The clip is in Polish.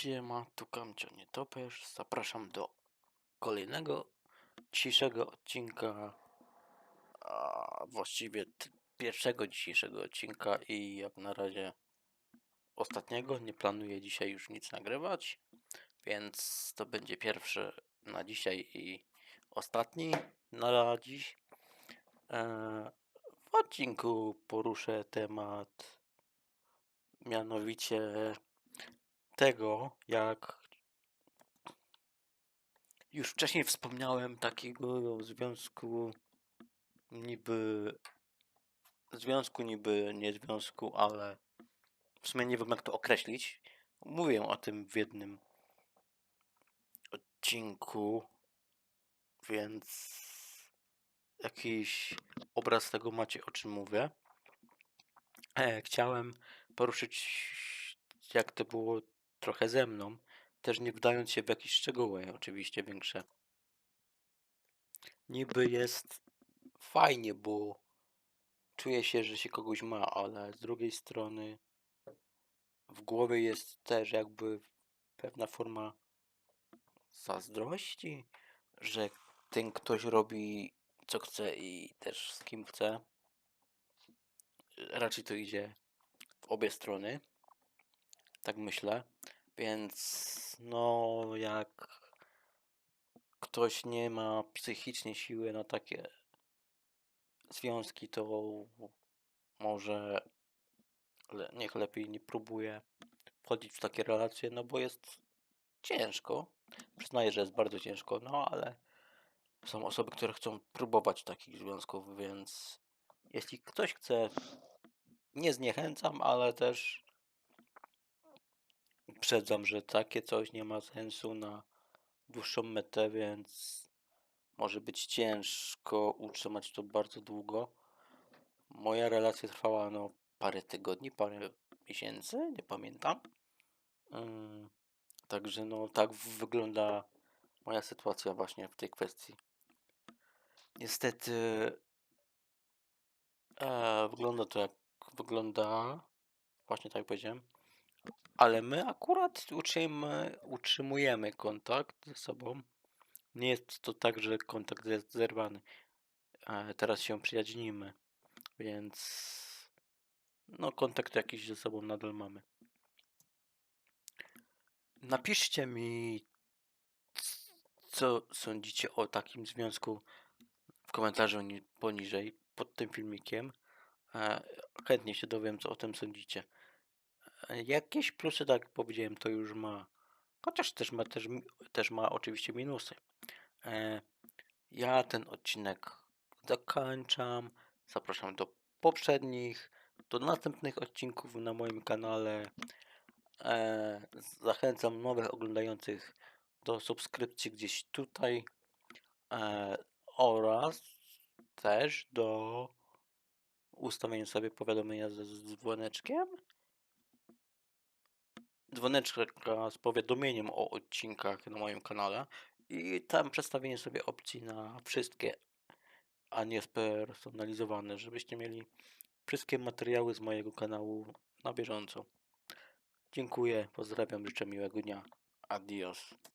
Siema, tu Kamcio Nietoperz. Zapraszam do kolejnego dzisiejszego odcinka, a właściwie pierwszego dzisiejszego odcinka i jak na razie ostatniego. Nie planuję dzisiaj już nic nagrywać, więc to będzie pierwszy na dzisiaj i ostatni na dziś. E, W odcinku poruszę temat mianowicie tego, jak już wcześniej wspomniałem, takiego związku niby związku niby nie związku, ale w sumie nie wiem jak to określić. Mówię o tym w jednym odcinku, więc jakiś obraz tego macie o czym mówię. E, chciałem poruszyć jak to było trochę ze mną, też nie wdając się w jakieś szczegóły, oczywiście większe. Niby jest fajnie, bo czuje się, że się kogoś ma, ale z drugiej strony w głowie jest też jakby pewna forma zazdrości, że ten ktoś robi co chce i też z kim chce. Raczej to idzie w obie strony. Tak myślę. Więc no jak ktoś nie ma psychicznie siły na takie związki, to może le- niech lepiej nie próbuje wchodzić w takie relacje, no bo jest ciężko. Przyznaję, że jest bardzo ciężko, no ale są osoby, które chcą próbować takich związków, więc jeśli ktoś chce, nie zniechęcam, ale też uprzedzam, że takie coś nie ma sensu na dłuższą metę, więc może być ciężko utrzymać to bardzo długo. Moja relacja trwała no parę tygodni, parę miesięcy, nie pamiętam. Ym, Także no tak wygląda moja sytuacja właśnie w tej kwestii. Niestety e, wygląda to jak wygląda, właśnie tak jak powiedziałem, ale my akurat utrzymujemy, utrzymujemy kontakt ze sobą. Nie jest to tak, że kontakt jest zerwany. E, teraz się przyjaźnimy, więc no kontakt jakiś ze sobą nadal mamy. Napiszcie mi, co sądzicie o takim związku w komentarzu ni- poniżej, pod tym filmikiem. E, Chętnie się dowiem, co o tym sądzicie. Jakieś plusy, tak jak powiedziałem, to już ma. Chociaż też ma, też, też ma oczywiście minusy. E, Ja ten odcinek zakończam. Zapraszam do poprzednich, do następnych odcinków na moim kanale. E, Zachęcam nowych oglądających do subskrypcji gdzieś tutaj e, oraz też do ustawienia sobie powiadomienia z dzwoneczkiem. Dzwoneczka z powiadomieniem o odcinkach na moim kanale i tam przedstawienie sobie opcji na wszystkie, a nie spersonalizowane, żebyście mieli wszystkie materiały z mojego kanału na bieżąco. Dziękuję, pozdrawiam, życzę miłego dnia. Adios.